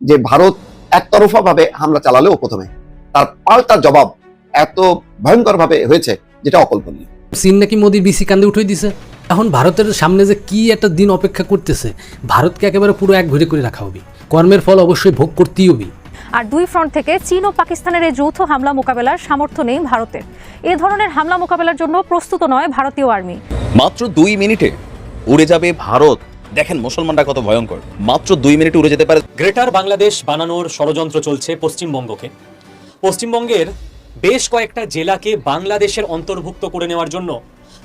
যে ভারত একতরফা ভাবে হামলা চালালেও প্রথমে। তার পাল্টা জবাব এত ভয়ঙ্কর ভাবে হয়েছে যেটা অকল্পনীয়। চীন নাকি মোদির বিসি কান্দে উঠে দিছে? এখন ভারতের সামনে যে কি একটা দিন অপেক্ষা করতেছে ভারতকে একেবারে পুরো এক ঘুরে করে রাখা হবে। কর্মের ফল অবশ্যই ভোগ করতেই হবে। আর দুই ফ্রন্ট থেকে চীন ও পাকিস্তানের এই যৌথ হামলা মোকাবেলার সামর্থ্য নেই ভারতের। এ ধরনের হামলা মোকাবেলার জন্য প্রস্তুত নয় ভারতীয় আর্মি। মাত্র দুই মিনিটে উড়ে যাবে ভারত। দেখেন মুসলমানরা কত ভয়ঙ্কর। মাত্র দুই মিনিট উড়ে যেতে পারে। গ্রেটার বাংলাদেশ বানানোর ষড়যন্ত্র চলছে পশ্চিমবঙ্গকে। পশ্চিমবঙ্গের বেশ কয়েকটা জেলাকে বাংলাদেশের অন্তর্ভুক্ত করে নেওয়ার জন্য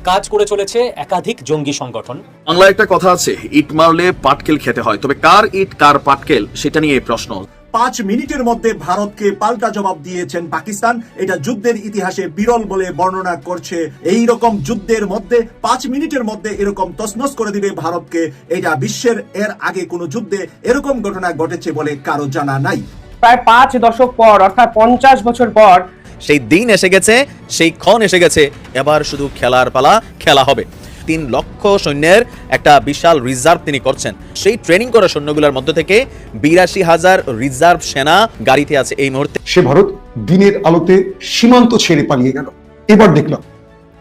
কাজ করে চলেছে একাধিক জঙ্গি সংগঠন। বাংলায় একটা কথা আছে ইট মারলে পাটকেল খেতে হয়। তবে কার ইট কার পাটকেল সেটা নিয়ে প্রশ্ন। পাঁচ মিনিটের মধ্যে ভারতকে পাল্টা জবাব দিয়েছেন পাকিস্তান। এটা যুদ্ধের ইতিহাসে বিরল বলে বর্ণনা করছে। এই রকম যুদ্ধের মধ্যে, পাঁচ মিনিটের মধ্যে এরকম তসনস করে দিবে ভারতকে। এটা বিশ্বের এর আগে কোনো যুদ্ধে এরকম ঘটনা ঘটেছে বলে কারও জানা নাই। প্রায় পাঁচ দশক পর, অর্থাৎ পঞ্চাশ বছর পর, সেই দিন এসে গেছে, সেই ক্ষণ এসে গেছে। এবার শুধু খেলার পালা, খেলা হবে। তিন লক্ষ সৈন্যের একটা বিশাল রিজার্ভ তিনি করছেন। সেই ট্রেনিং করা সৈন্যগুলোর মধ্য থেকে বিরাশি হাজার রিজার্ভ সেনা গাড়িতে আছে এই মুহূর্তে। সে ভারত দিনের আলোতে সীমান্ত ছেড়ে পালিয়ে গেল। এবার দেখলাম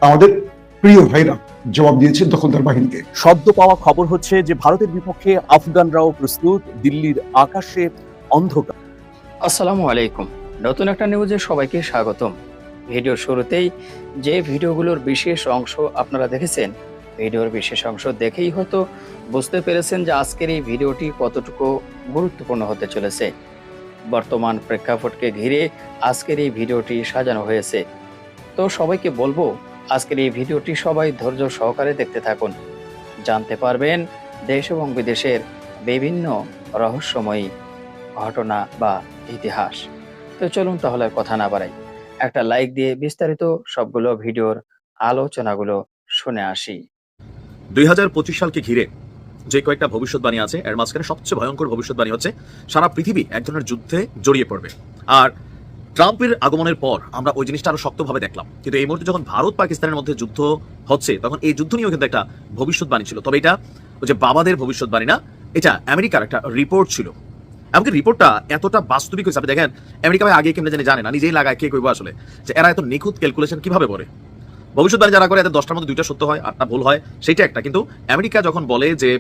আমাদের প্রিয় ভাইরা জবাব দিয়েছে দখলদার বাহিনীকে। সদ্য পাওয়া খবর হচ্ছে যে ভারতের বিপক্ষে আফগানরাও প্রস্তুত দিল্লির আকাশে অন্ধকার। আসসালামু আলাইকুম। নতুন একটা নিউজে সবাইকে স্বাগতম। ভিডিওর শুরুতেই যে ভিডিওগুলোর বিশেষ অংশ আপনারা দেখেছেন ভিডিওর বিশেষ অংশ দেখেই হয়তো বুঝতে পেরেছেন যে আজকের এই ভিডিওটি কতটুকু গুরুত্বপূর্ণ হতে চলেছে। বর্তমান প্রেক্ষাপটকে ঘিরে আজকের এই ভিডিওটি সাজানো হয়েছে। তো সবাইকে বলব, আজকের এই ভিডিওটি সবাই ধৈর্য সহকারে দেখতে থাকুন। জানতে পারবেন, দেশ এবং বিদেশের বিভিন্ন রহস্যময়ী ঘটনা বা ইতিহাস। তো চলুন তাহলে কথা না বাড়াই। একটা লাইক দিয়ে বিস্তারিত সবগুলো ভিডিওর আলোচনাগুলো শুনে আসি। দুই হাজার পঁচিশ সালকে ঘিরে যে কয়েকটা ভবিষ্যৎবাণী আছে, এর মাঝখানে সবচেয়ে ভয়ঙ্কর ভবিষ্যৎবাণী হচ্ছে, সারা পৃথিবী এক ধরনের যুদ্ধে জড়িয়ে পড়বে। আর ট্রাম্পের আগমনের পর আমরা ওই জিনিসটা আরও শক্তভাবে দেখলাম। কিন্তু এই মুহূর্তে যখন ভারত পাকিস্তানের মধ্যে যুদ্ধ হচ্ছে, তখন এই যুদ্ধ নিয়েও কিন্তু একটা ভবিষ্যৎবাণী ছিল। তবে এটা ওই যে বাবাদের ভবিষ্যৎবাণী না, এটা আমেরিকার একটা রিপোর্ট ছিল। এমনকি রিপোর্টটা এতটা বাস্তবিক হয়েছে। আপনি দেখেন, আমেরিকা আগে কেমনে জানি না, নিজেই লাগায় কে কইব আসলে। যে এরা এত নিখুঁত ক্যালকুলেশন কীভাবে করে? ভবিষ্যৎবাণী যারা করে, এদের দশটার মধ্যে দুইটা সত্য হয়, আটটা ভুল হয় সেটা একটা। কিন্তু আমেরিকা যখন বলে যে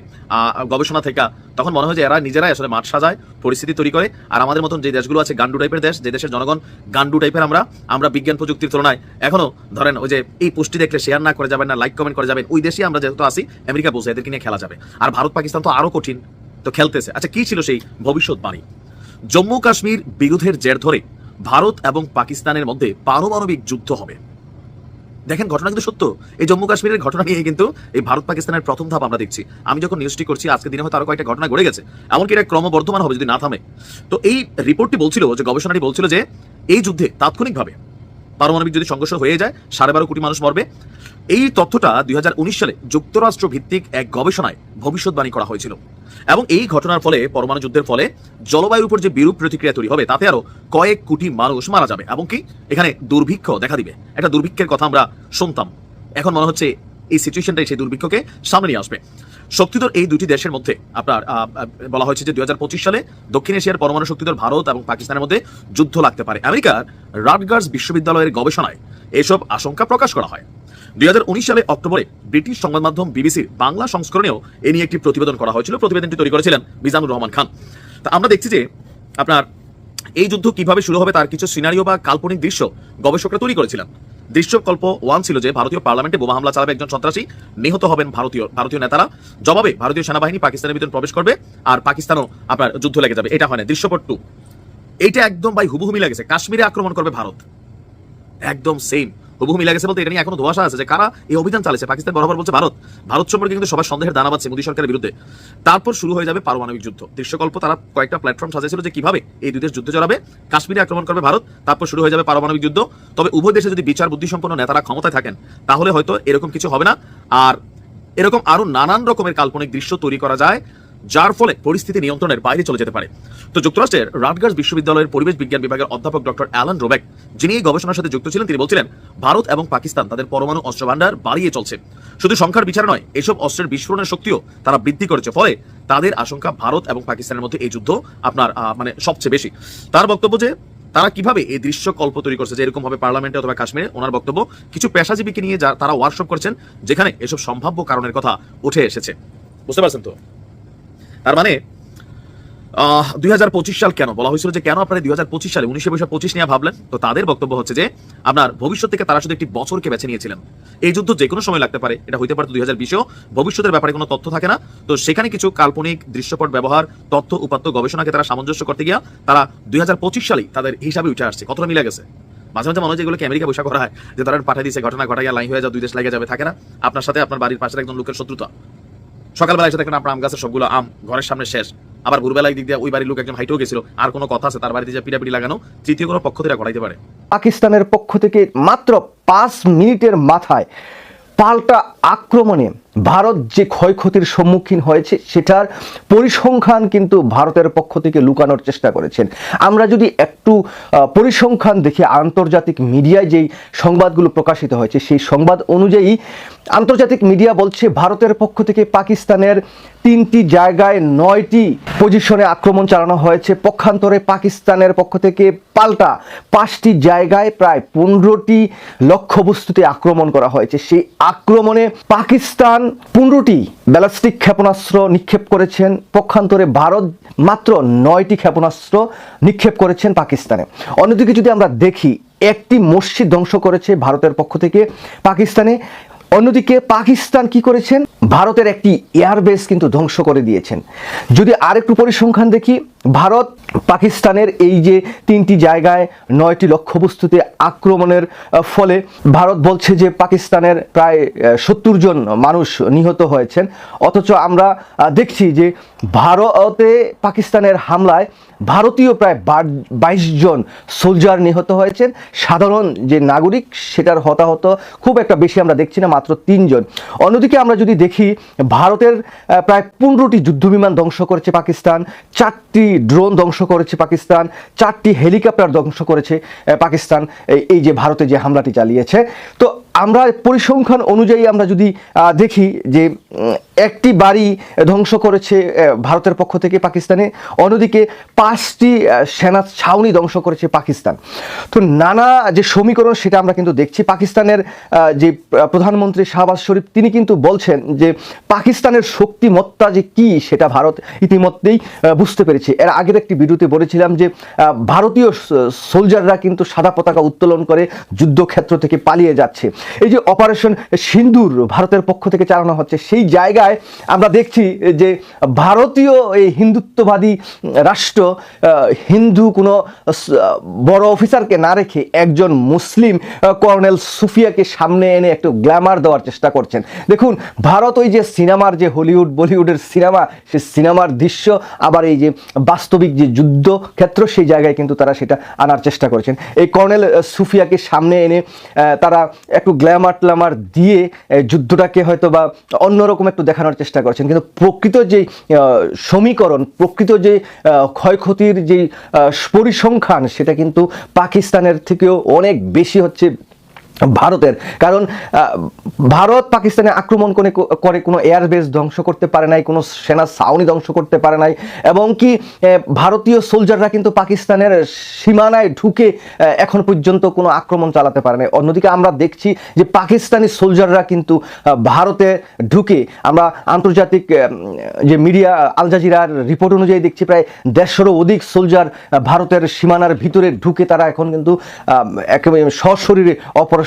গবেষণা থেকে, তখন মনে হয় যে এরা নিজেরাই আসলে মাঠ সাজায়, পরিস্থিতি তৈরি করে। আর আমাদের মতন যে দেশগুলো আছে গান্ডু টাইপের দেশ, যে দেশের জনগণ গান্ডু টাইপের আমরা আমরা বিজ্ঞান প্রযুক্তির তুলনায় এখনও ধরেন ওই যে এই পোস্টটি দেখলে শেয়ার না করে যাবেন না লাইক কমেন্ট করে যাবেন, ওই দেশে আমরা যেহেতু আসি আমেরিকা বসে এদেরকে নিয়ে খেলা যাবে। আর ভারত, পাকিস্তান তো আরও কঠিন, তো খেলতেছে। আচ্ছা কি ছিল সেই ভবিষ্যৎবাণী? জম্মু কাশ্মীর বিরোধের জের ধরে ভারত এবং পাকিস্তানের মধ্যে পারমাণবিক যুদ্ধ হবে। দেখেন, ঘটনা কিন্তু সত্য। এই জম্মু কাশ্মীরের ঘটনা নিয়ে কিন্তু এই ভারত পাকিস্তানের প্রথম ধাপ আমরা দেখছি। আমি যখন নিউজটি করছি আজকে দিনে হয়তো আরও কয়েকটা ঘটনা ঘটে গেছে। এমনকি এটা ক্রমবর্ধমান হবে যদি না থামে। তো এই রিপোর্টটি বলছিল, যে গবেষণাটি বলছিল যে এই যুদ্ধে তাৎক্ষণিকভাবে পারমাণবিক যদি সংঘর্ষ হয়ে যায়, সাড়ে বারো কোটি মানুষ মরবে। এই তথ্যটা দুই সালে যুক্তরাষ্ট্র ভিত্তিক এক গবেষণায় ভবিষ্যৎবাণী করা হয়েছিল। এবং এই ঘটনার ফলে, পরমাণু যুদ্ধের ফলে জলবায়ুর উপর যে বিরূপ প্রতিক্রিয়া তৈরি হবে, তাতে আরও কয়েক কোটি মানুষ মারা যাবে। এবং কি? এখানে দুর্ভিক্ষ দেখা দিবে। একটা দুর্ভিক্ষের কথা আমরা শুনতাম। এখন মনে হচ্ছে এই সিচুয়েশনটাই সেই দুর্ভিক্ষকে সামনে নিয়ে আসবে। শক্তিধর এই দুটি দেশের মধ্যে আপনার বলা হয়েছে যে দুই হাজার পঁচিশ সালে দক্ষিণ এশিয়ার পরমাণু শক্তিধর ভারত এবং পাকিস্তানের মধ্যে যুদ্ধ লাগতে পারে। আমেরিকার রাটগার্স বিশ্ববিদ্যালয়ের গবেষণায় এসব আশঙ্কা প্রকাশ করা হয়। দুই হাজার উনিশ সালে অক্টোবরে ব্রিটিশ সংবাদ মাধ্যম বিবিসির বাংলা সংস্করণেও এ নিয়ে একটি প্রতিবেদন করা হয়েছিল। প্রতিবেদনটি তৈরি করেছিলেন মিজানুর রহমান খান। তা আমরা দেখছি যে আপনার এই যুদ্ধ কীভাবে শুরু হবে তার কিছু সিনারিও বা কাল্পনিক দৃশ্য গবেষকরা তৈরি করেছিলেন। দৃশ্যকল্প ওয়ান ছিল যে, ভারতীয় পার্লামেন্টে বোমা হামলা চালাবে একজন সন্ত্রাসী, নিহত হবেন ভারতীয় ভারতীয় নেতারা। জবাবে ভারতীয় সেনাবাহিনী পাকিস্তানের ভিতরে প্রবেশ করবে আর পাকিস্তানও আপনার যুদ্ধ লেগে যাবে। এটা হয় না। দৃশ্যপট টু এটা একদম ভাই হুবুহুমি লাগেছে। কাশ্মীরে আক্রমণ করবে ভারত। একদম সেম হুবহু মিলে গেছে বলতে এটা নিয়ে এখনও ধোয়াশা আছে যে কারা এই অভিযান চালিয়েছে পাকিস্তান বরাবর বলছে ভারত। ভারত সম্পর্কে কিন্তু সবার সন্দেহের দানা পাচ্ছে মোদী সরকারের বিরুদ্ধে। তারপর শুরু হয়ে যাবে পারমাণবিক যুদ্ধ। দৃশ্যকল্প তারা কয়েকটা প্ল্যাটফর্ম সাজিয়েছিল যে কীভাবে এই দুই দেশ যুদ্ধে জড়াবে। কাশ্মীরে আক্রমণ করবে ভারত। তারপর শুরু হয়ে যাবে পারমাণবিক যুদ্ধ। তবে উভয় দেশে যদি বিচার বুদ্ধিসম্পন্ন নেতারা ক্ষমতায় থাকেন, তাহলে হয়তো এরকম কিছু হবে না। আর এরকম আরও নানান রকমের কাল্পনিক দৃশ্য তৈরি করা যায়। যার ফলে পরিস্থিতি নিয়ন্ত্রণের বাইরে চলে যেতে পারে। তো যুক্তরাষ্ট্রের রাটগার্স বিশ্ববিদ্যালয়ের পরিবেশ বিজ্ঞান বিভাগের অধ্যাপক ডক্টর অ্যালান রোবেক, যিনি এই গবেষণার সাথে যুক্ত ছিলেন, তিনি বলছিলেন, ভারত এবং পাকিস্তান তাদের পরমাণু অস্ত্র ভান্ডার বাড়িয়ে চলছে। শুধু সংখ্যার বিচার নয়, এসব অস্ত্রের বিস্ফোরণের শক্তিও তারা বৃদ্ধি করেছে। ফলে তাদের আশঙ্কা ভারত এবং পাকিস্তানের মধ্যে এই যুদ্ধ আপনার মানে সবচেয়ে বেশি। তার বক্তব্য যে, তারা কীভাবে এই দৃশ্য কল্প তৈরি করছে, যে এরকম ভাবে পার্লামেন্টে অথবা কাশ্মীরে, ওনার বক্তব্য, কিছু পেশাজীবীকে নিয়ে তারা ওয়ার্কশপ করছেন, যেখানে এসব সম্ভাব্য কারণের কথা উঠে এসেছে। বুঝতে পারছেন তো? তার মানে দুই হাজার পঁচিশ সাল কেন? বলা হয়েছিল যে কেন আপনারা দুই সালে উনিশে বৈশাখ পঁচিশ নিয়ে ভাবলেন? তো তাদের বক্তব্য হচ্ছে যে, আপনার ভবিষ্যৎ থেকে তারা শুধু একটি বছরকে বেছে নিয়েছিলেন। এই যুদ্ধ যে কোনো সময় লাগতে পারে, এটা হইতে পারে দুই ভবিষ্যতের ব্যাপারে কোনো তথ্য থাকে না। তো সেখানে কিছু কাল্পনিক দৃশ্যপট ব্যবহার, তথ্য, উপাত্ত গবেষণাকে তারা সামঞ্জস্য করতে গিয়া তারা দুই সালেই তাদের হিসাবে উঠে আসছে। কতটা মিলে গেছে। মাঝে মাঝে মনে হয় যেগুলোকে আমেরিকা বৈশাখ করা হয়, যে তারা পাঠিয়ে দিয়েছে, ঘটনা ঘটাইয়া লাইন হয়ে যাও, দুই দেশ লাগে যাবে, থাকে না। আপনার সাথে আপনার বাড়ির পাশের একজন লোকের শত্রুতা। সকালবেলা এসে দেখেন আপনার আম গাছের সবগুলো আম ঘরের সামনে শেষ। আবার ভোরবেলায় দিক দিয়ে ওই বাড়ির লোক একজন হাইটেও গেছিল, আর কোনো কথা আছে, তার বাড়িতে যে পিড়াপিড়ি লাগানো, তৃতীয় কোনো পক্ষ থেকে ঘটাইতে পারে। পাকিস্তানের পক্ষ থেকে মাত্র পাঁচ মিনিটের মাথায় পাল্টা আক্রমণে ভারত যে ক্ষয়ক্ষতির সম্মুখীন হয়েছে, সেটার পরিসংখ্যান কিন্তু ভারতের পক্ষ থেকে লুকানোর চেষ্টা করেছেন। আমরা যদি একটু পরিসংখ্যান দেখে, আন্তর্জাতিক মিডিয়ায় যেই সংবাদগুলো প্রকাশিত হয়েছে, সেই সংবাদ অনুযায়ী আন্তর্জাতিক মিডিয়া বলছে, ভারতের পক্ষ থেকে পাকিস্তানের তিনটি জায়গায় নয়টি পজিশনে আক্রমণ চালানো হয়েছে। পক্ষান্তরে পাকিস্তানের পক্ষ থেকে পাল্টা পাঁচটি জায়গায় প্রায় পনেরোটি লক্ষ্যবস্তুতে আক্রমণ করা হয়েছে। সেই আক্রমণে পাকিস্তান পনেরোটি ব্যালাস্টিক ক্ষেপণাস্ত্র নিক্ষেপ করেছেন। পক্ষান্তরে ভারত মাত্র নয়টি ক্ষেপণাস্ত্র নিক্ষেপ করেছেন পাকিস্তানে। অন্যদিকে যদি আমরা দেখি, একটি মসজিদ ধ্বংস করেছে ভারতের পক্ষ থেকে। পাকিস্তানে অন্যদিকে পাকিস্তান কি করেছেন? ভারতের একটি এয়ারবেস কিন্তু ধ্বংস করে দিয়েছেন। যদি আরেকটু পরিসংখ্যান দেখি, ভারত পাকিস্তানের এই যে তিনটি জায়গায় নয়টি লক্ষ্যবস্তুতে আক্রমণের ফলে ভারত বলছে যে পাকিস্তানের প্রায় সত্তর জন মানুষ নিহত হয়েছেন। অথচ আমরা দেখছি যে ভারতে পাকিস্তানের হামলায় ভারতীয় প্রায় বাইশ জন সোলজার নিহত হয়েছেন। সাধারণ যে নাগরিক, সেটার হতাহত খুব একটা বেশি আমরা দেখছি না। মাত্র তিনজন। অন্যদিকে আমরা যদি দেখি, ভারতের প্রায় পনেরোটি যুদ্ধবিমান ধ্বংস করেছে পাকিস্তান, চারটি ড্রোন ধ্বংস করেছে পাকিস্তান, চারটি হেলিকপ্টার ধ্বংস করেছে পাকিস্তান এই যে ভারতে যে হামলাটি চালিয়েছে। তো আমরা পরিসংখ্যান অনুযায়ী আমরা যদি দেখি যে একটি বাড়ি ধ্বংস করেছে ভারতের পক্ষ থেকে পাকিস্তানে, অন্যদিকে পাঁচটি সেনা ছাউনি ধ্বংস করেছে পাকিস্তান। তো নানা যে সমীকরণ সেটা আমরা কিন্তু দেখছি। পাকিস্তানের যে প্রধানমন্ত্রী শাহবাজ শরীফ, তিনি কিন্তু বলছেন যে, পাকিস্তানের শক্তিমত্তা যে কি সেটা ভারত ইতিমধ্যেই বুঝতে পেরেছে। এর আগের একটি ভিডিওতে বলেছিলাম যে ভারতীয় সোলজাররা কিন্তু সাদা পতাকা উত্তোলন করে যুদ্ধক্ষেত্র থেকে পালিয়ে যাচ্ছে। এই যে অপারেশন সিন্দুর ভারতের পক্ষ থেকে চালানো হচ্ছে, সেই জায়গায় আমরা দেখছি যে ভারতীয় এই হিন্দুত্ববাদী রাষ্ট্র হিন্দু কোনো বড় অফিসারকে না রেখে একজন মুসলিম কর্নেল সুফিয়াকে সামনে এনে একটু গ্ল্যামার দেওয়ার চেষ্টা করছেন। দেখুন, ভারত ওই যে সিনেমার যে হলিউড, বলিউডের সিনেমা, সে সিনেমার দৃশ্য, আবার এই যে বাস্তবিক যে যুদ্ধ ক্ষেত্র সেই জায়গায় কিন্তু তারা সেটা আনার চেষ্টা করেছেন। এই কর্নেল সুফিয়াকে সামনে এনে তারা একটু গ্ল্যামার ট্ল্যামার দিয়ে যুদ্ধটাকে হয়তো বা অন্যরকম একটু দেখানোর চেষ্টা করছেন। কিন্তু প্রকৃত যে সমীকরণ, প্রকৃত যে ক্ষয়ক্ষতির যে পরিসংখ্যান, সেটা কিন্তু পাকিস্তানের থেকেও অনেক বেশি হচ্ছে ভারতের। কারণ ভারত পাকিস্তানে আক্রমণ করে করে কোনো এয়ারবেস ধ্বংস করতে পারে নাই, কোনো সেনা ছাউনি ধ্বংস করতে পারে নাই এবং কি ভারতীয় সোলজাররা কিন্তু পাকিস্তানের সীমানায় ঢুকে এখন পর্যন্ত কোনো আক্রমণ চালাতে পারে নাই। অন্যদিকে আমরা দেখছি যে পাকিস্তানি সোলজাররা কিন্তু ভারতে ঢুকে, আমরা আন্তর্জাতিক যে মিডিয়া, আল জাজিরার রিপোর্ট অনুযায়ী দেখছি প্রায় দেড়শোরও অধিক সোলজার ভারতের সীমানার ভিতরে ঢুকে তারা এখন কিন্তু একেবারে সশরীরে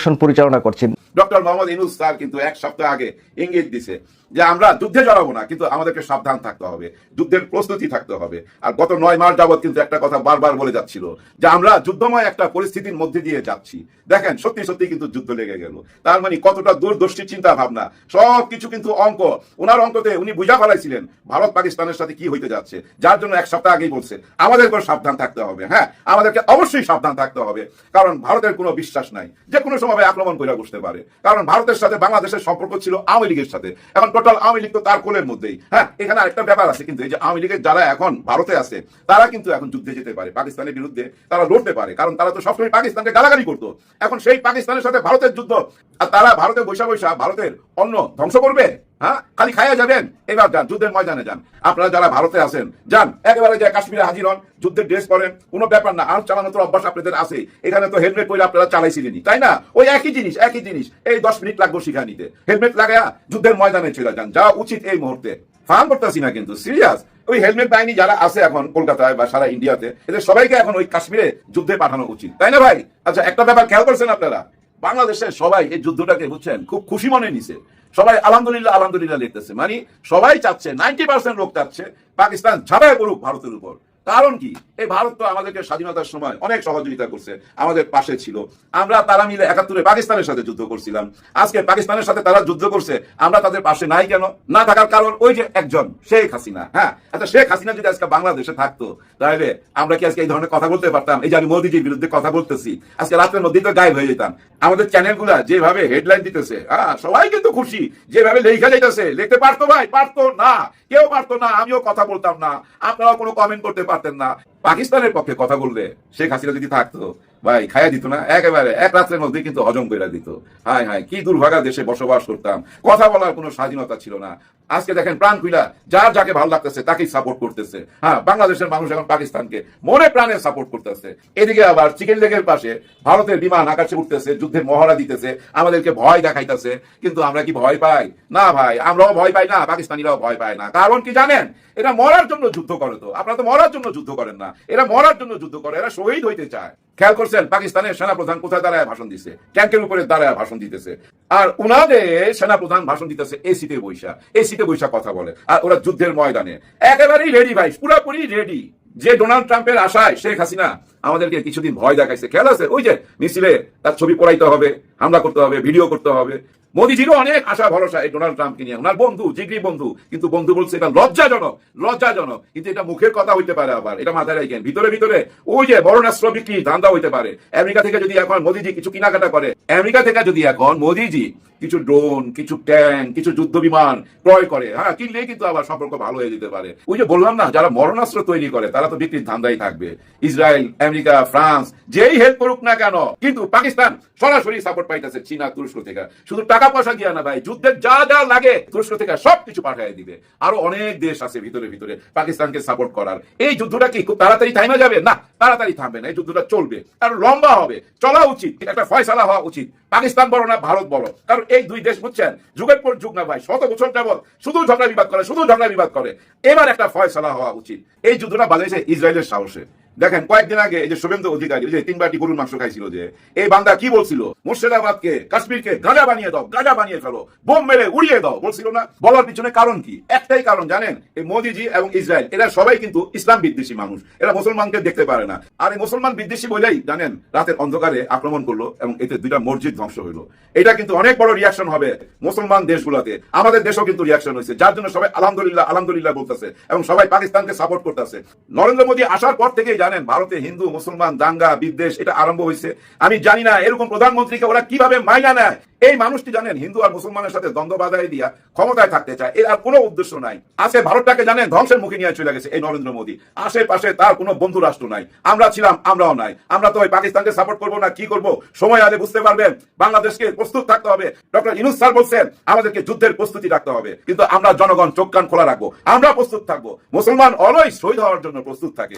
অপারেশন পরিচালনা করছেন। ডক্টর মোহাম্মদ ইনুস স্যার কিন্তু এক সপ্তাহ আগে ইঙ্গিত দিছে। যে আমরা যুদ্ধে জড়াবো না, কিন্তু আমাদেরকে সাবধান থাকতে হবে, যুদ্ধের প্রস্তুতি থাকতে হবে। আর গত নয় মাস যাবৎ কিন্তু একটা কথা বারবার বলে যাচ্ছিল, যে আমরা যুদ্ধময় একটা পরিস্থিতির মধ্যে দিয়ে যাচ্ছি। দেখেন, সত্যি সত্যি কিন্তু যুদ্ধ লেগে গেল। তার মানে কতটা দূরদর্শী চিন্তা ভাবনা সব কিছু কিন্তু অঙ্ক। ওনার অঙ্কতে উনি বুঝা ফেলাইছিলেন, ভারত পাকিস্তানের সাথে কি হইতে যাচ্ছে, যার জন্য এক সপ্তাহ আগেই বলছে আমাদেরকেও সাবধান থাকতে হবে হ্যাঁ? আমাদেরকে অবশ্যই সাবধান থাকতে হবে, কারণ ভারতের কোনো বিশ্বাস নাই। যে কোনো সময় আক্রমণ করে বসতে পারে। কারণ ভারতের সাথে বাংলাদেশের সম্পর্ক ছিল আওয়ামী লীগের সাথে। এখন টোটাল আওয়ামী লীগ তো তার কোলের মধ্যেই। হ্যাঁ এখানে আরেকটা ব্যাপার আছে, কিন্তু এই যে আওয়ামী লীগের যারা এখন ভারতে আছে, তারা কিন্তু এখন যুদ্ধে যেতে পারে, পাকিস্তানের বিরুদ্ধে তারা লড়তে পারে, কারণ তারা তো সবসময় পাকিস্তানকে গালাগালি করতো। এখন সেই পাকিস্তানের সাথে ভারতের যুদ্ধ, আর তারা ভারতের বৈশা বৈশা ভারতের অন্য ধ্বংস করবে? হ্যাঁ? খালি খাইয়া যাবেন? এবার যান, যুদ্ধের ময়দানে যান। আপনারা যারা ভারতে আছেন, যান। একেবারে যে কাশ্মীরে হাজির হন, যুদ্ধের ড্রেস পরেন, কোনো ব্যাপার না। আর চালানো তো অভ্যাস আপনাদের আছে। এখানে তো হেলমেট পরে আপনারা চালাইছিলেনই তাই না? ওই একই জিনিস একই জিনিস। এই দশ মিনিট লাগবে শিখা নিতে। হেলমেট লাগায়া যুদ্ধের ময়দানে চলে যান। যা উচিত এই মুহূর্তে। ফার্ম করতেছি না কিন্তু, সিরিয়াস। ওই হেলমেট বাহিনী যারা আছে এখন কলকাতায় বা সারা ইন্ডিয়াতে, এদের সবাইকে এখন ওই কাশ্মীরে যুদ্ধে পাঠানো উচিত। তাই না ভাই? আচ্ছা একটা ব্যাপার খেয়াল করছেন আপনারা? বাংলাদেশের সবাই এই যুদ্ধটাকে, বুঝছেন? খুব খুশি মনে নিছে। সবাই আলহামদুলিল্লাহ আলহামদুলিল্লাহ লিখতেছে। মানে সবাই চাচ্ছে নাইনটি পার্সেন্ট লোক চাচ্ছে, পাকিস্তান ছাড়াই করুক ভারতের উপর। কারণ কি? এই ভারত তো আমাদেরকে স্বাধীনতার সময় অনেক সহযোগিতা করছে। আমাদের পাশে ছিল। আমরা তারা মিলে একাত্তরে পাকিস্তানের সাথে যুদ্ধ করছিলাম। আজকে পাকিস্তানের সাথে তারা যুদ্ধ করছে, আমরা তাদের পাশে নাই কেন? না থাকার কারণ ওই যে একজন, শেখ হাসিনা হ্যাঁ? আচ্ছা শেখ হাসিনা যদি আজকে বাংলাদেশে থাকতো, তাহলে আমরা কি আজকে এই ধরনের কথা বলতে পারতাম? এই যে আমি মোদিজির বিরুদ্ধে কথা বলতেছি, আজকে রাতের মধ্যেই তো গায়েব হয়ে যেতাম। আমাদের চ্যানেলগুলা যেভাবে হেডলাইন দিতেছে হ্যাঁ সবাই কিন্তু খুশি, যেভাবে লেখা যাইতেছে, লিখতে পারতো ভাই, পারতো না, কেউ পারতো না, আমিও কথা বলতাম না। আপনারাও কোনো কমেন্ট করতে পারতেন না। পাকিস্তানের পক্ষে কথা বললে শেখ হাসিনা যদি থাকতো ভাই, খাইয়া দিত না, একেবারে এক রাত্রের মধ্যে কিন্তু হজম করে দিত। হাই হাই কি দুর্ভাগা দেশে বসবাস করতাম। কথা বলার কোনো স্বাধীনতা ছিল না। আজকে দেখেন প্রাণ কুইলা যার যাকে ভালো লাগতেছে, তাকেই সাপোর্ট করতেছে। হ্যাঁ বাংলাদেশের মানুষ এখন পাকিস্তানকে মনে প্রাণে সাপোর্ট করতেছে। এদিকে আবার চিকেন লেগের পাশে ভারতের বিমান আকাশে উঠতেছে, যুদ্ধের মহড়া দিতেছে, আমাদেরকে ভয় দেখাইতেছে। কিন্তু আমরা কি ভয় পাই? না ভাই, আমরাও ভয় পাই না, পাকিস্তানিরাও ভয় পায় না। কারণ কি জানেন? এরা মরার জন্য যুদ্ধ করে তো। আপনারা তো মরার জন্য যুদ্ধ করেন না। এরা মরার জন্য যুদ্ধ করে, এরা শহীদ হইতে চায়। খেয়াল করছেন? পাকিস্তানের সেনাপ্রধান কোথায় দাঁড়ায় ভাষণ দিচ্ছে ট্যাঙ্কের উপরে দাঁড়ায় ভাষণ দিতেছে। আর উনাদের সেনাপ্রধান ভাষণ দিতেছে এসিতে বৈশা। এসিতে বৈশা কথা বলে। আর ওরা যুদ্ধের ময়দানে। একেবারেই রেডি ভাই, পুরোপুরি রেডি যে ডোনাল্ড ট্রাম্পের আশায় শেখ হাসিনা আমাদেরকে কিছুদিন ভয় দেখাইছে। খেয়াল আছে? ওই যে মিছিলে তার ছবি পড়াইতে হবে, হামলা করতে হবে, ভিডিও করতে হবে। মোদিজিরও অনেক আশা, ভরসা এই ডোনাল্ড ট্রাম্পকে নিয়ে। ওনার বন্ধু, জিগরি বন্ধু, কিন্তু বন্ধু বলছে এটা লজ্জাজনক লজ্জাজনক, কিন্তু এটা মুখের কথা হইতে পারে আবার, এটা মাথায় রাখেন। ভিতরে ভিতরে, ওই যে বরণাস্ত্র বিক্রি, ধান্দা হইতে পারে। আমেরিকা থেকে যদি এখন মোদিজি কিছু কেনাকাটা করে, আমেরিকা থেকে যদি এখন মোদিজি কিছু ড্রোন, কিছু ট্যাঙ্ক, কিছু যুদ্ধ বিমান ক্রয় করে হ্যাঁ কিনলেই কিন্তু আবার সম্পর্ক ভালো হয়ে যেতে পারে। ওই যে বললাম না, যারা মরণাস্ত্র তৈরি করে, তারা তো বিক্রির ধান্দাই থাকবে। ইসরায়েল, আমেরিকা, ফ্রান্স, যেই হেল্প করুক না কেন, কিন্তু পাকিস্তান সরাসরি সাপোর্ট পাইতেছে চীনা তুরস্ক থেকে। শুধু টাকা পয়সা দিয়া না ভাই, যুদ্ধের যা যা লাগে, তুরস্ক থেকে সব কিছু পাঠিয়ে দিবে। আরও অনেক দেশ আছে ভিতরে ভিতরে পাকিস্তানকে সাপোর্ট করার। এই যুদ্ধটা কি, খুব তাড়াতাড়ি থাইমা যাবে? না, তাড়াতাড়ি থামবে না, এই যুদ্ধটা চলবে। আর লম্বা হবে, চলা উচিত, একটা ফয়সালা হওয়া উচিত। পাকিস্তান বড় না, ভারত বড় কারণ এই দুই দেশ, বুঝছেন? যুগের পর যুগ না ভাই, শত বছর যাবত শুধু ঝগড়া বিবাদ করে, শুধু ঝগড়া বিবাদ করে। এবার একটা ফয়সালা হওয়া উচিত। এই যুদ্ধটা বাজাইছে ইসরায়েলের সাহসে। দেখেন, কয়েকদিন আগে এই যে শুভেন্দু অধিকারী যে তিন বাটি গরুর মাংস খাইছিল যে, এই বান্দা কি বলছিল? মুর্শিদাবাদকে, কাশ্মীরকে গাজা বানিয়ে দাও, গাজা বানিয়ে ফেলো, বোম মেরে উড়িয়ে দাও, বলছিল না? বলার পিছনে কারণ কি? একটাই কারণ, জানেন? এই মোদিজি এবং ইসরায়েল, এরা সবাই কিন্তু ইসলাম বিদ্বেষী মানুষ, এরা মুসলমানকে দেখতে পারে না। আর এই মুসলমান বিদ্বেষী বলেই, জানেন, রাতের অন্ধকারে আক্রমণ করল এবং এতে দুইটা মসজিদ ধ্বংস হইল। এটা কিন্তু অনেক বড় রিয়াকশন হবে মুসলমান দেশগুলোতে। আমাদের দেশেও কিন্তু রিয়াকশন হয়েছে, যার জন্য সবাই আলহামদুলিল্লাহ আলহামদুলিল্লাহ বলতেছে এবং সবাই পাকিস্তানকে সাপোর্ট করতেছে। নরেন্দ্র মোদী আসার পর থেকেই, জানেন ভারতে হিন্দু, মুসলমান, দাঙ্গা, বিদ্বেষ, এটা আরম্ভ হয়েছে। আমি জানি না এরকম প্রধানমন্ত্রীকে ওরা কীভাবে মাইনা নেয়। এই মানুষটি জানেন, হিন্দু আর মুসলমানের সাথে দ্বন্দ্ব বাধাই দিয়া ক্ষমতায় থাকতে চায়। এর আর কোনো উদ্দেশ্য নাই। আজকে ভারতটাকে জানেন, ধ্বংসের মুখে নিয়ে চলে গেছে এই নরেন্দ্র মোদী। আশেপাশে তার কোনো বন্ধু রাষ্ট্র নাই। আমরা ছিলাম, আমরাও নাই। আমরা তো ওই পাকিস্তানকে সাপোর্ট করব না, কি করব? সময় আলে বুঝতে পারবেন। বাংলাদেশকে প্রস্তুত থাকতে হবে। ডক্টর ইনুস স্যার বলছেন, আমাদেরকে যুদ্ধের প্রস্তুতি রাখতে হবে। কিন্তু আমরা জনগণ চোখ কান খোলা রাখব। আমরা প্রস্তুত থাকব। মুসলমান অলওয়েজ শহীদ হওয়ার জন্য প্রস্তুত থাকে।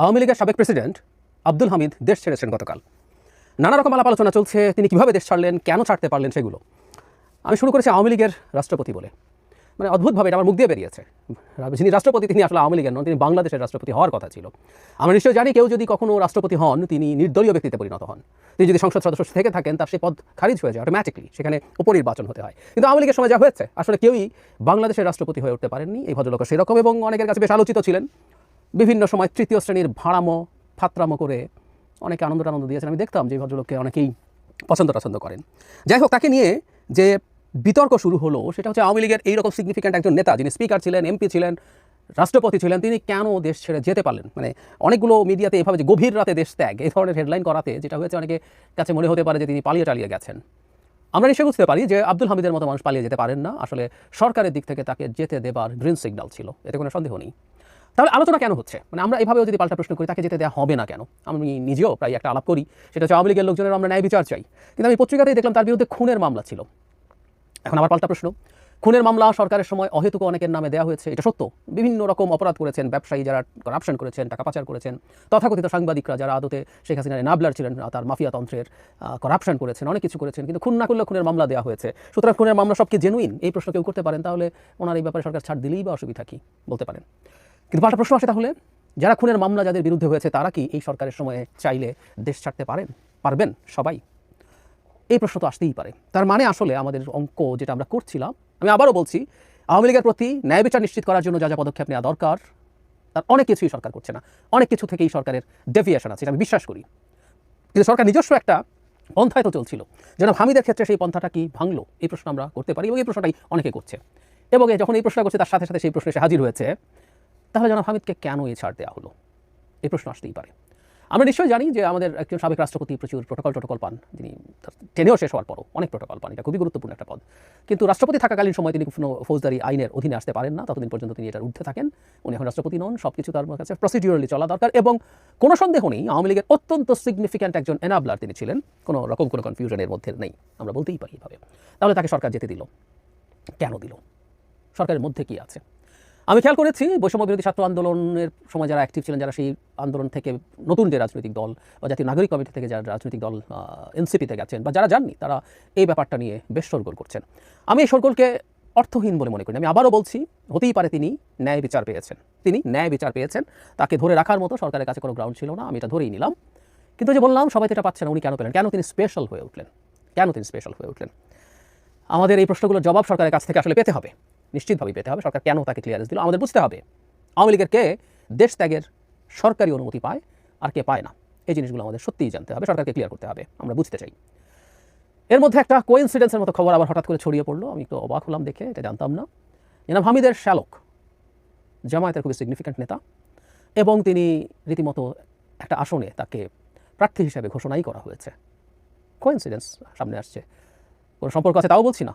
আওয়ামী লীগের সাবেক প্রেসিডেন্ট আব্দুল হামিদ দেশ ছেড়েছেন গতকাল। নানা রকম আলাপ আলোচনা চলছে, তিনি কীভাবে দেশ ছাড়লেন, কেন ছাড়তে পারলেন সেগুলো। আমি শুরু করেছি আওয়ামী লীগের রাষ্ট্রপতি বলে। মানে অদ্ভুতভাবে এটা আমার মুখ দিয়ে বেরিয়েছে। যিনি রাষ্ট্রপতি, তিনি আসলে আওয়ামী লীগের নন, তিনি বাংলাদেশের রাষ্ট্রপতি হওয়ার কথা ছিল। আমরা নিশ্চয়ই জানি কেউ যদি কখনো রাষ্ট্রপতি হন, তিনি নির্দলীয় ব্যক্তিতে পরিণত হন। তিনি যদি সংসদ সদস্য থেকে থাকেন, তার সেই পদ খারিজ হয়ে যায় অটোম্যাটিকলি সেখানে উপনির্বাচন হতে হয়। কিন্তু আওয়ামী লীগের সময় যা হয়েছে, আসলে কেউই বাংলাদেশের রাষ্ট্রপতি হয়ে উঠতে পারেননি। এই ভদ্রলোক সেরকম এবং অনেকের কাছে বেশ আলোচিত ছিলেন। বিভিন্ন সময় তৃতীয় শ্রেণির ভাড়ামো, ফাত্রামো করে অনেকে আনন্দ আনন্দ দিয়েছেন। আমি দেখতাম যে ভদ্রলোককে অনেকেই পছন্দ পছন্দ করেন। যাই হোক, তাকে নিয়ে যে বিতর্ক শুরু হলো, সেটা হচ্ছে আওয়ামী লীগের এইরকম সিগনিফিক্যান্ট একজন নেতা, যিনি স্পিকার ছিলেন এমপি ছিলেন, রাষ্ট্রপতি ছিলেন, তিনি কেন দেশ ছেড়ে যেতে পারলেন? মানে অনেকগুলো মিডিয়াতে এভাবে যে গভীর রাতে দেশ ত্যাগ, এই ধরনের হেডলাইন করাতে যেটা হয়েছে অনেকে কাছে মনে হতে পারে যে তিনি পালিয়ে টালিয়ে গেছেন। আমরা নিশ্চয় বুঝতে পারি যে আব্দুল হামিদের মতো মানুষ পালিয়ে যেতে পারেন না। আসলে সরকারের দিক থেকে তাকে যেতে দেবার গ্রিন সিগন্যাল ছিল, এতে কোনো সন্দেহ নেই। তাহলে আলোচনা কেন হচ্ছে? মানে আমরা এভাবেও যদি পাল্টা প্রশ্ন করি, তাকে যেতে দেওয়া হবে না কেন? আমি নিজেও প্রায় একটা আলাপ করি, সেটা হচ্ছে আওয়ামী লীগের লোকজনের আমরা ন্যায় বিচার চাই। কিন্তু আমি পত্রিকাতেই দেখলাম তার বিরুদ্ধে খুনের মামলা ছিল। এখন আবার পাল্টা প্রশ্ন। খুনের মামলা সরকারের সময় অহেতুক অনেকের নামে দেওয়া হয়েছে, এটা সত্য। বিভিন্ন রকম অপরাধ করেছেন, ব্যবসায়ী যারা করাপশন করেছেন, টাকা পাচার করেছেন, তথাকথিত সাংবাদিকরা যারা আদতে শেখ হাসিনার নাবলার ছিলেন তার মাফিয়া তন্ত্রের করাপশন করেছেন, অনেক কিছু করেছেন, কিন্তু খুন না করলে খুনের মামলা দেওয়া হয়েছে। সুতরাং খুনের মামলা সব কি জেনুইন এই প্রশ্ন কেউ করতে পারেন, তাহলে ওনার এই ব্যাপারে সরকার ছাড় দিলেই বা অসুবিধা কি, বলতে পারেন। কিন্তু পাল্টা প্রশ্ন আসে তাহলে, যারা খুনের মামলা যাদের বিরুদ্ধে হয়েছে, তারা কি এই সরকারের সময়ে চাইলে দেশ ছাড়তে পারেন পারবেন সবাই? এই প্রশ্ন তো আসতেই পারে। তার মানে আসলে আমাদের অঙ্ক যেটা আমরা করছিলাম, আমি আবারও বলছি, আওয়ামী লীগের প্রতি ন্যায় বিচার নিশ্চিত করার জন্য যা যা পদক্ষেপ নেওয়া দরকার, তার অনেক কিছুই সরকার করছে না। অনেক কিছু থেকেই সরকারের ডেভিয়েশন আছে, এটা আমি বিশ্বাস করি। কিন্তু সরকার নিজস্ব একটা পন্থায় তো চলছিল। যেন হামিদের ক্ষেত্রে সেই পন্থাটা কি ভাঙলো? এই প্রশ্ন আমরা করতে পারি এবং এই প্রশ্নটাই অনেকে করছে। এবং যখন এই প্রশ্ন করছে, তার সাথে সাথে সেই প্রশ্ন এসে হাজির হয়েছে। তাহলে জনাব হামিদকে কেন এ ছাড় দেওয়া হলো? এই প্রশ্ন আসতেই পারে। আমরা নিশ্চয়ই জানি যে আমাদের একজন সাবেক রাষ্ট্রপতি প্রচুর প্রোটোকল টোটোকল পান, যিনি টেনেও শেষ হওয়ার পরও অনেক প্রোটোকল পান, এটা খুবই গুরুত্বপূর্ণ একটা পদ। কিন্তু রাষ্ট্রপতি থাকাকালীন সময় তিনি কোনো ফৌজদারি আইনের অধীনে আসতে পারেন না, ততদিন পর্যন্ত তিনি এটার ঊর্ধ্বে থাকেন। উনি এখন রাষ্ট্রপতি নন সব কিছু তার কাছে প্রসিডিউরালি চলা দরকার এবং কোনো সন্দেহ নেই, আওয়ামী লীগের অত্যন্ত সিগনিফিক্যান্ট একজন এনাবলার তিনি ছিলেন, কোনো রকম কোনো কনফিউশনের মধ্যে নেই, আমরা বলতেই পারি এভাবে। তাহলে তাকে সরকার যেতে দিল? কেন দিল? সরকারের মধ্যে কি আছে? আমি খেয়াল করেছি, বৈষম্য বিরোধী ছাত্র আন্দোলনের সময় যারা অ্যাক্টিভ ছিলেন, যারা সেই আন্দোলন থেকে নতুন যে রাজনৈতিক দল বা জাতীয় নাগরিক কমিটি থেকে যারা রাজনৈতিক দল এনসিপিতে গেছেন বা যারা যাননি, তারা এই ব্যাপারটা নিয়ে বেশ সরগোল করছেন। আমি এই সরগোলকে অর্থহীন বলে মনে করি আমি আবারও বলছি, হতেই পারে তিনি ন্যায় বিচার পেয়েছেন। তিনি ন্যায় বিচার পেয়েছেন। তাকে ধরে রাখার মতো সরকারের কাছে কোনো গ্রাউন্ড ছিল না। আমি এটা ধরেই নিলাম। কিন্তু যে বললাম, সবাই তো এটা পাচ্ছে না, উনি কেন পেলেন? কেন তিনি স্পেশাল হয়ে উঠলেন? কেন তিনি স্পেশাল হয়ে উঠলেন? আমাদের এই প্রশ্নগুলোর জবাব সরকারের কাছ থেকে আসলে পেতে হবে। নিশ্চিতভাবেই পেতে হবে। সরকার কেন তাকে ক্লিয়ারেন্স দিল? আমাদের বুঝতে হবে। আওয়ামী লীগের কে? দেশ ত্যাগের সরকারি অনুমতি পায় আর কে পায় না। এই জিনিসগুলো আমাদের সত্যিই জানতে হবে। সরকারকে ক্লিয়ার করতে হবে। আমরা বুঝতে চাই। এর মধ্যে একটা কোইন্সিডেন্সের মতো খবর আবার হঠাৎ করে ছড়িয়ে পড়ল। আমি একটু অবাক হলাম দেখে, এটা জানতাম না। এনাম হামিদের শ্যালক, জামায়াতের খুবই সিগনিফিক্যান্ট নেতা এবং তিনি রীতিমতো একটা আসনে তাকে প্রার্থী হিসেবে ঘোষণাই করা হয়েছে। কোইন্সিডেন্স সামনে আসছে। কোনো সম্পর্ক আছে তাও বলছি না।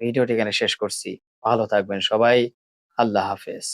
ভিডিওটি এখানে শেষ করছি। ভালো থাকবেন সবাই। আল্লাহ হাফেজ।